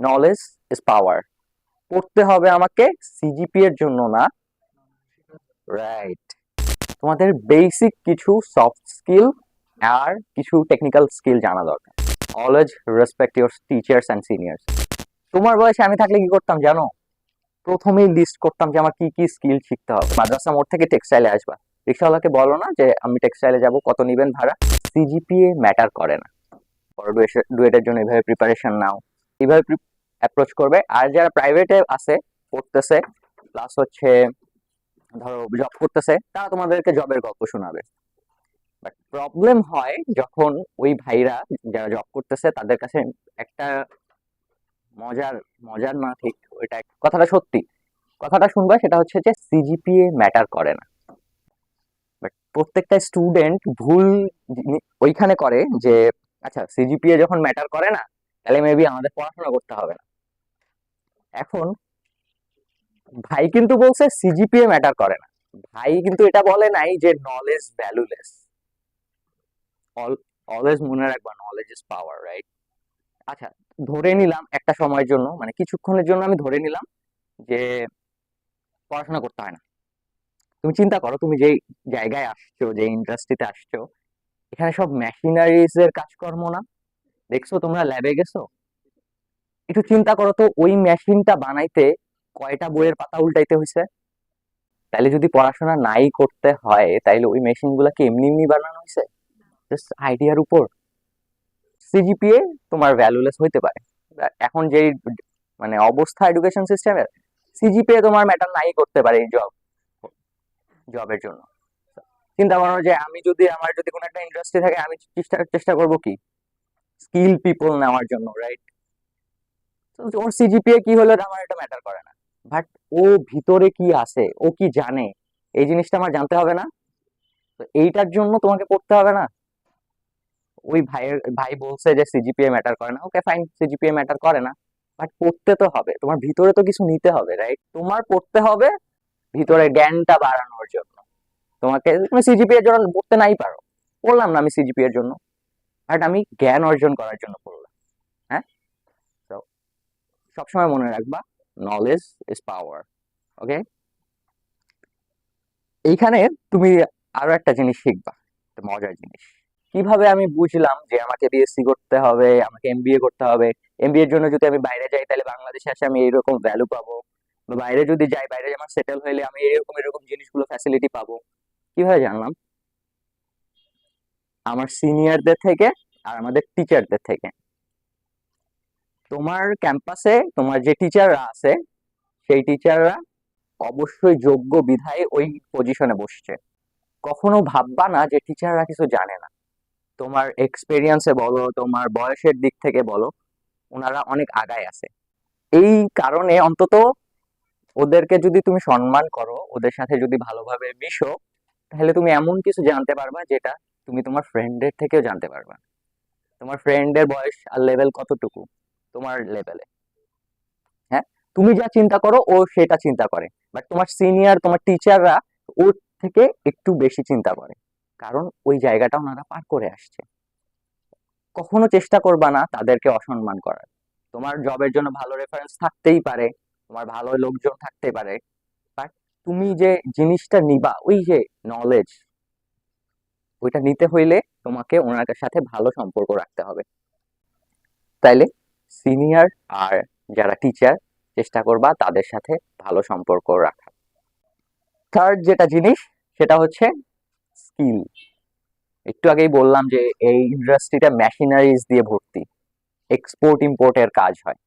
Knowledge is power পড়তে হবে আমাকে সিজিপি এর জন্য না। রাইট তোমাদের বেসিক কিছু সফট স্কিল আর কিছু টেকনিক্যাল স্কিল জানা দরকার। Always respect your teachers and seniors তোমার বয়সে আমি থাকলে কি করতাম জানো? প্রথমেই লিস্ট করতাম যে আমার কি কি স্কিল শিখতে হবে। মাদ্রাসা মোড় থেকে টেক্সটাইলে আসবা। রিক্সাওয়ালাকে বলো না যে আমি টেক্সটাইলে যাব কত নিবেন ভাড়া? সিজিপিএ ম্যাটার করে না। বড় ডুয়েটের জন্য এভাবে প্রিপারেশন নাও। এইভাবে অ্যাপ্রোচ করবে। আর যারা প্রাইভেটে আছে, পড়তেছে প্লাস হচ্ছে, ধরো জব করতেছে, তারা তোমাদেরকে জবের গল্প শোনাবে। বাট প্রবলেম হয় যখন ওই ভাইরা যারা জব করতেছে, তাদের কাছে একটা মজার মজার না ঠিক, ওইটা কথাটা সত্যি। কথাটা শুনবা, সেটা হচ্ছে যে সিজিপিএ ম্যাটার করে না। বাট প্রত্যেকটা স্টুডেন্ট ভুল ওইখানে করে যে আচ্ছা সিজিপিএ যখন ম্যাটার করে না তাহলে মেবি আমাদের পড়াশোনা করতে হবে না। এখন, ভাই কিন্তু বলছে সিজিপিএ ম্যাটার করে না। ভাই কিন্তু এটা বলে নাই যে নলেজ ভ্যালুলেস অলওয়েজ মনে রাখবা নলেজ ইজ পাওয়ার রাইট আচ্ছা ধরে নিলাম একটা সময়ের জন্য মানে কিছুক্ষণের জন্য আমি ধরে নিলাম যে পড়াশোনা করতে হয় না। তুমি চিন্তা করো, তুমি যেই জায়গায় আসছো যে ইন্ডাস্ট্রিতে আসছো, এখানে সব মেশিনারিজ এর কাজকর্ম না। দেখছ তোমরা ল্যাবে গেছো? একটু চিন্তা করো তো, ওই মেশিনটা বানাইতে কয়টা বইয়ের পাতা উল্টাইতে হয়েছে তাইলে যদি পড়াশোনা নাই করতে হয়, তাইলে ওই মেশিন গুলাকে এমনি এমনি বানানো হয়েছে জাস্ট আইডিয়ার উপর। সিজিপিএ তোমার ভ্যালুলেস হইতে পারে। এখন যেই মানে অবস্থা এডুকেশন সিস্টেমের সিজিপিএ তোমার ম্যাটার নাই করতে পারে এই জব জবের জন্য। চিন্তা করো যে আমি যদি, আমার যদি কোনো একটা ইন্ডাস্ট্রি থাকে, আমি চেষ্টা চেষ্টা করব কি? স্কিল পিপল নেওয়ার জন্য রাইট ওর সিজিপিএ কি হলো আমার এটা ম্যাটার করে না। বাট ও ভিতরে কি আছে, ও কি জানে, এই জিনিসটা আমার জানতে হবে না। তো এইটার জন্য তোমাকে পড়তে হবে না। ওই ভাইয়ের, ভাই বলছে যে সিজিপিএ ম্যাটার করে না। ওকে ফাইন সিজিপিএ ম্যাটার করে না। বাট পড়তে তো হবে, তোমার ভিতরে তো কিছু নিতে হবে রাইট তোমার পড়তে হবে ভিতরে জ্ঞানটা বাড়ানোর জন্য। তোমাকে, তুমি সিজিপিএ এর জন্য পড়তে নাই পারো। পড়লাম না আমি সিজিপিএ এর জন্য। বাট আমি জ্ঞান অর্জন করার জন্য পড়লাম হ্যাঁ? তো সবসময় মনে রাখবা নলেজ ইজ পাওয়ার ওকে এইখানে তুমি আরও একটা জিনিস শিখবা মজার জিনিস। কীভাবে আমি বুঝলাম যে আমাকে বিএসসি করতে হবে, আমাকে এমবিএ করতে হবে? এমবিএ এর জন্য যদি আমি বাইরে যাই, তাহলে বাংলাদেশে আসে আমি এইরকম ভ্যালু পাবো। বা বাইরে যদি যাই, বাইরে আমার সেটেল হইলে আমি এরকম এরকম জিনিসগুলো ফ্যাসিলিটি পাবো। কীভাবে জানলাম? আমার সিনিয়রদের থেকে আর আমাদের টিচারদের থেকে। তোমার ক্যাম্পাসে তোমার যে টিচাররা আছে, সেই টিচাররা অবশ্যই যোগ্য বিধায় ওই পজিশনে বসছে। কখনো ভাববা না যে টিচাররা কিছু জানে না। তোমার এক্সপেরিয়েন্সে বলো, তোমার বয়সের দিক থেকে বলো, ওনারা অনেক আগায় আছে। এই কারণে অন্তত ওদেরকে যদি তুমি সম্মান করো, ওদের সাথে যদি ভালোভাবে মিশো, তাহলে তুমি এমন কিছু জানতে পারবা যেটা তুমি তোমার ফ্রেন্ডের থেকেও জানতে পারবা। তোমার ফ্রেন্ডের বয়স আর লেভেল কতটুকু? তোমার লেভেলে হ্যাঁ? তুমি যা চিন্তা করো, ও সেটা চিন্তা করে। বাট তোমার সিনিয়র তোমার টিচাররা ওর থেকে একটু বেশি চিন্তা করে। কারণ ওই জায়গাটা ওনারা পার করে আসছে। কখনো চেষ্টা করবা না তাদেরকে অসম্মান করার। তোমার জবের জন্য ভালো রেফারেন্স থাকতেই পারে। তোমার ভালো লোকজন থাকতে পারে। বাট তুমি যে জিনিসটা নিবা, ওই যে নলেজ ওইটা নিতে হইলে তোমাকে ওনার সাথে ভালো সম্পর্ক রাখতে হবে। তাইলে সিনিয়র আর যারা টিচার চেষ্টা করবা তাদের সাথে ভালো সম্পর্ক রাখা থার্ড যেটা জিনিস, সেটা হচ্ছে স্কিল একটু আগেই বললাম যে এই ইন্ডাস্ট্রিটা মেশিনারিজ দিয়ে ভর্তি এক্সপোর্ট ইম্পোর্টের কাজ হয়।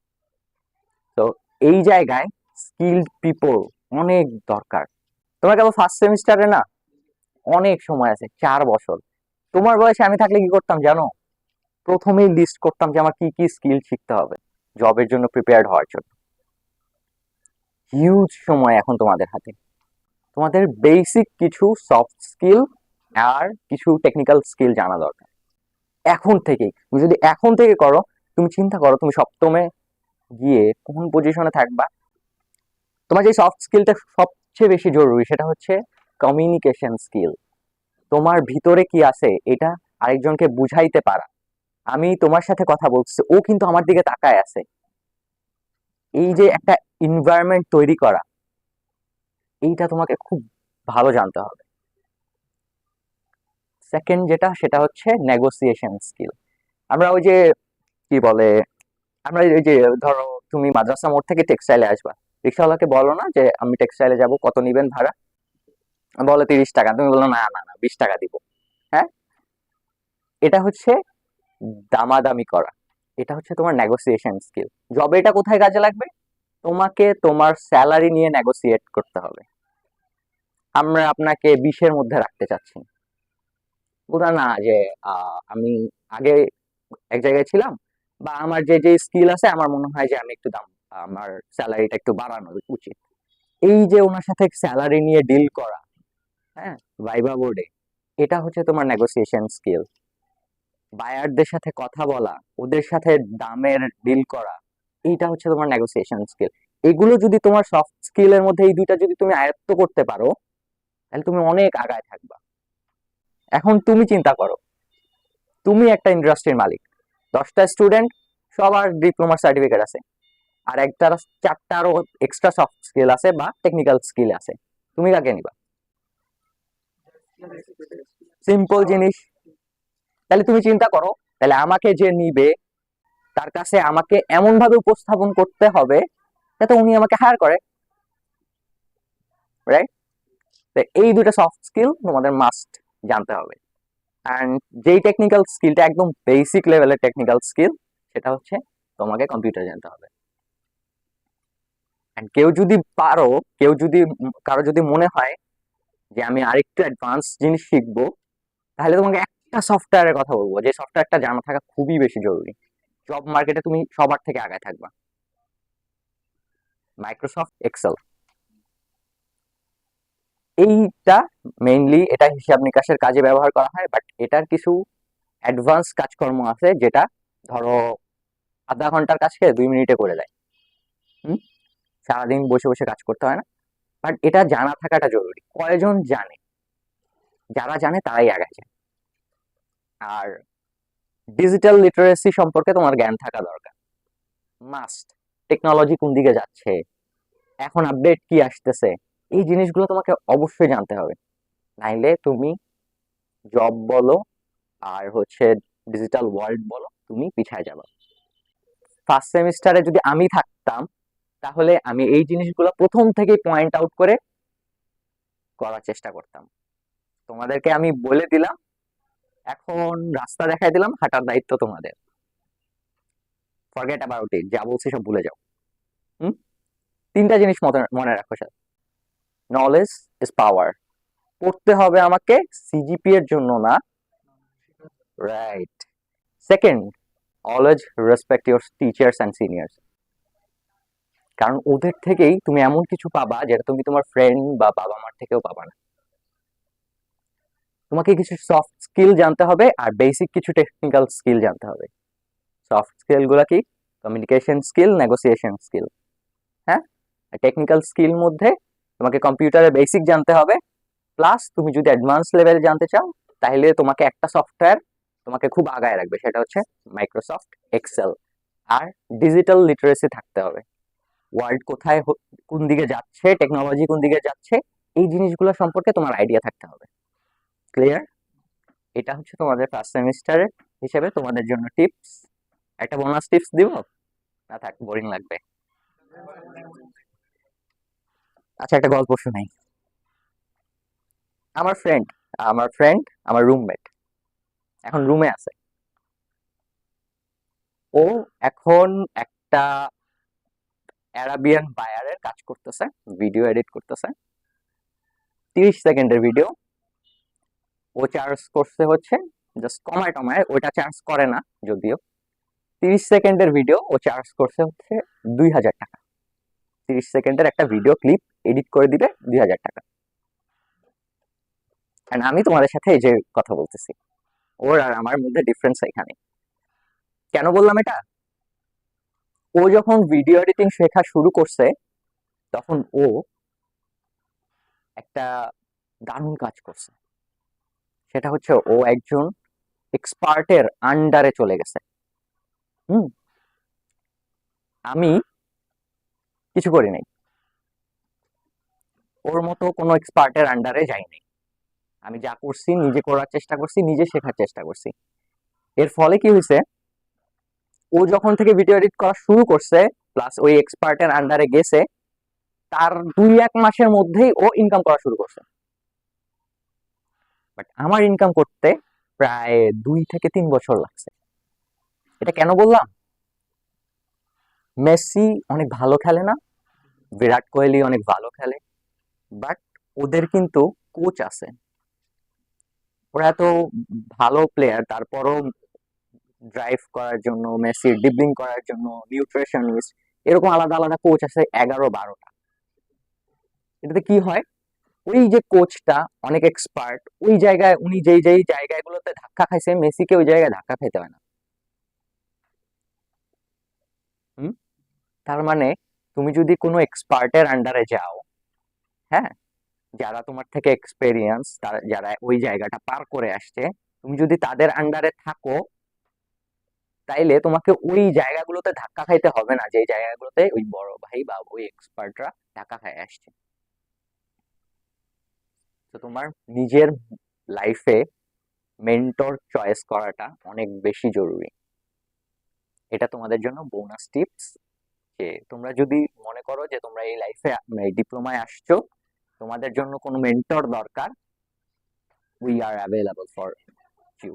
তো এই জায়গায় স্কিলড পিপল অনেক দরকার। তোমার কেবল ফার্স্ট সেমিস্টারে না অনেক সময় আছে, চার বছর। তোমার বয়সে আমি থাকলে কি করতাম জানো? প্রথমেই লিস্ট করতাম যে আমার কি কি স্কিল শিখতে হবে, জবের জন্য প্রিপেয়ার্ড হওয়ার জন্য। হিউজ সময় এখন তোমাদের হাতে। তোমাদের বেসিক কিছু সফট স্কিল আর কিছু টেকনিক্যাল স্কিল জানা দরকার। এখন থেকেই তুমি যদি এখন থেকে করো, তুমি চিন্তা করো, তুমি সপ্তমে গিয়ে কোন পজিশনে থাকবা? তোমার যে সফট স্কিলটা সবচেয়ে বেশি জরুরি সেটা হচ্ছে কমিউনিকেশন স্কিল তোমার ভিতরে কি আছে, এটা আরেকজনকে বুঝাইতে পারা। আমি তোমার সাথে কথা বলছি ও কিন্তু আমার দিকে তাকায় আছে। এই যে একটা এনভায়রনমেন্ট তৈরি করা, এইটা তোমাকে খুব ভালো জানতে হবে। সেকেন্ড যেটা, সেটা হচ্ছে নেগোসিয়েশন স্কিল আমরা ওই যে, কি বলে, আমরা ওই যে, ধরো তুমি মাদ্রাসা মোড় থেকে টেক্সটাইলে আসবা। রিক্সাওয়ালাকে বলো না যে, আমি টেক্সটাইলে যাব, কত নিবেন ভাড়া? বলে তিরিশ টাকা। তুমি বলো না না না, বিশ টাকা দিব। হ্যাঁ? এটা হচ্ছে দামাদামি করা। এটা হচ্ছে তোমার নেগোসিয়েশন স্কিল জবে এটা কোথায় কাজে লাগবে? তোমাকে তোমার স্যালারি নিয়ে নেগোসিয়েট করতে হবে। আমরা আপনাকে বিশের মধ্যে রাখতে চাচ্ছি। বলতে না যে আমি আগে এক জায়গায় ছিলাম বা আমার যে যে স্কিল আছে, আমার মনে হয় যে আমি একটু দাম, আমার স্যালারিটা একটু বাড়ানো উচিত। এই যে ওনার সাথে স্যালারি নিয়ে ডিল করা হ্যাঁ। ভাইবা বোর্ডে। এটা হচ্ছে তোমার নেগোসিয়েশন স্কিল বায়ারদের সাথে কথা বলা, ওদের সাথে দামের ডিল করা, এইটা হচ্ছে তোমার নেগোসিয়েশন স্কিল এগুলো যদি তোমার সফট স্কিলের মধ্যে এই দুইটা যদি তুমি আয়ত্ত করতে পারো, তাহলে তুমি অনেক আগায় থাকবা। এখন তুমি চিন্তা করো, তুমি একটা ইন্ডাস্ট্রির মালিক। দশটা স্টুডেন্ট সবার ডিপ্লোমার সার্টিফিকেট আছে। আর একটা চারটা আরও এক্সট্রা সফট স্কিল আছে বা টেকনিক্যাল স্কিল আছে। তুমি কাকে নিবা? সিম্পল জিনিস। তাহলে তুমি চিন্তা করো, তাহলে আমাকে যে নিবে, তার কাছে আমাকে এমন ভাবে উপস্থাপন করতে হবে যাতে উনি আমাকে হায়ার করে। রাইট এই দুটো সফট স্কিল তোমাদের মাস্ট জানতে হবে। অ্যান্ড যেই টেকনিক্যাল স্কিলটা একদম বেসিক লেভেলের টেকনিক্যাল স্কিল সেটা হচ্ছে তোমাকে কম্পিউটার জানতে হবে। অ্যান্ড কেউ যদি পারো, কেউ যদি, কারও যদি মনে হয় যে আমি আরেকটু অ্যাডভান্স জিনিস শিখব, তাহলে তোমাকে একটা সফটওয়্যারের কথা বলব, যে সফটওয়্যারটা জানা থাকা খুবই বেশি জরুরি। জব মার্কেটে তুমি সবার থেকে আগায় থাকবা। মাইক্রোসফট এক্সেল এইটা মেইনলি এটা হিসাব নিকাশের কাজে ব্যবহার করা হয় বাট এটার কিছু অ্যাডভান্স কাজকর্ম আছে, যেটা ধরো আধা ঘণ্টার কাজকে দুই মিনিটে করে দেয়। হুম? সারাদিন বসে বসে কাজ করতে হয় না। বাট এটা জানা থাকাটা জরুরি। কয়জন জানে? যারা জানে তারাই যায়। আর ডিজিটাল লিটারেসি সম্পর্কে তোমার জ্ঞান থাকা দরকার। মাস্ট টেকনোলজি কোন দিকে যাচ্ছে? এখন আপডেট কি আসতেছে? এই জিনিসগুলো তোমাকে অবশ্যই জানতে হবে। নাইলে তুমি জব বলো, আর হচ্ছে ডিজিটাল ওয়ার্ল্ড বলো, তুমি পিছায় যাবে। ফার্স্ট সেমিস্টারে যদি আমি থাকতাম তাহলে আমি এই জিনিসগুলো প্রথম থেকেই পয়েন্ট আউট করে করার চেষ্টা করতাম। তোমাদেরকে আমি বলে দিলাম, এখন রাস্তা দেখাই দিলাম, হাঁটার দায়িত্ব তোমাদের। ফরগেট অ্যাবাউট ইট যা বলছি সব ভুলে যাও। হুম? তিনটা জিনিস মনে- রাখো স্যার। নলেজ ইজ পাওয়ার পড়তে হবে আমাকে সিজিপি এর জন্য না। Right second always respect your teachers and seniors কারণ ওদের থেকেই তুমি এমন কিছু পাবা যেটা তুমি তোমার ফ্রেন্ড বা বাবা মার থেকেও পাবা না। তোমাকে কিছু সফট স্কিল জানতে হবে আর বেসিক কিছু টেকনিক্যাল স্কিল জানতে হবে। সফট স্কিলগুলা কি? কমিউনিকেশন স্কিল নেগোসিয়েশন স্কিল হ্যাঁ? আর টেকনিক্যাল স্কিল মধ্যে তোমাকে কম্পিউটারের বেসিক জানতে হবে। প্লাস তুমি যদি অ্যাডভান্স লেভেল জানতে চাও, তাহলে তোমাকে একটা সফটওয়্যার তোমাকে খুব আগায় রাখবে, সেটা হচ্ছে মাইক্রোসফট এক্সেল আর ডিজিটাল লিটারেসি থাকতে হবে। ওয়ার্ল্ড কোথায় কোন দিকে যাচ্ছে টেকনোলজি কোন দিকে যাচ্ছে, এই জিনিসগুলো সম্পর্কে তোমার আইডিয়া থাকতে হবে। ক্লিয়ার এটা হচ্ছে তোমাদের ফার্স্ট সেমিস্টারের হিসেবে তোমাদের জন্য টিপস একটা বোনাস টিপস দিব? না থাক বোরিং লাগবে। আচ্ছা একটা গল্প শুনাই। আমার ফ্রেন্ড আমার ফ্রেন্ড আমার রুমমেট এখন রুমে আছে। ও এখন একটা অ্যারাবিয়ান বায়ারের কাজ করতেছে ভিডিও এডিট করতেছে। তিরিশ সেকেন্ডের ভিডিও ও চার্জ করছে হচ্ছে জাস্ট কমায় টমায়, ওইটা চার্জ করে না যদিও। তিরিশ সেকেন্ডের ভিডিও ও চার্জ করছে হচ্ছে দুই হাজার টাকা। তিরিশ সেকেন্ডের একটা ভিডিও ক্লিপ এডিট করে দিবে দুই হাজার টাকা। And আমি তোমাদের সাথে এই যে কথা বলতেছি। ওর আর আমার মধ্যে ডিফারেন্স এখানে। কেন বললাম এটা? ও যখন ভিডিও এডিটিং শেখা শুরু করছে, তখন ও একটা দারুণ কাজ করছে। সেটা হচ্ছে ও একজন এক্সপার্টের আন্ডারে চলে গেছে। হুম? আমি কিছু করি নাই। ওর মতো কোনো এক্সপার্টের আন্ডারে যাই নাই আমি যা করছি, নিজে করার চেষ্টা করছি, নিজে শেখার চেষ্টা করছি। এর ফলে কি হয়েছে? ও যখন থেকে ভিডিও এডিট করা শুরু করছে প্লাস ওই এক্সপার্টের আন্ডারে গেছে, তার দুই এক মাসের মধ্যেই ও ইনকাম করা শুরু করছে। বাট আমার ইনকাম করতে প্রায় দুই থেকে তিন বছর লাগছে। এটা কেন বললাম? মেসি অনেক ভালো খেলে না, বিরাট কোহলি অনেক ভালো খেলে বাট ওদের কিন্তু কোচ আছে। ওরা এত ভালো প্লেয়ার তারপরও ড্রাইভ করার জন্য মেসির ডিবলিং করার জন্য নিউট্রিশনিস্ট এরকম আলাদা আলাদা কোচ আছে এগারো বারোটা। এটাতে কি হয়? ওই যে কোচটা অনেক এক্সপার্ট ওই জায়গায়, উনি যেই যেই জায়গাগুলোতে ধাক্কা খাইছে, মেসিকে ওই জায়গায় ধাক্কা খাইতে হয় না। তার মানে তুমি যদি কোনো এক্সপার্টের আন্ডারে যাও হ্যাঁ? যারা তোমার থেকে এক্সপেরিয়েন্স তারা, যারা ওই জায়গাটা পার করে আসছে, তুমি যদি তাদের আন্ডারে থাকো তাইলে তোমাকে ওই জায়গাগুলোতে ধাক্কা খাইতে হবে না যে জায়গাগুলোতে ওই বড় ভাই বা ওই এক্সপার্টরা ধাক্কা খায় আসছে। তো তোমার নিজের লাইফে মেন্টর চয়েস করাটা অনেক বেশি জরুরি। এটা তোমাদের জন্য বোনাস টিপস যে তোমরা যদি মনে করো যে তোমরা এই লাইফে ডিপ্লোমায় আসছো, তোমাদের জন্য কোনো মেন্টর দরকার we are available for you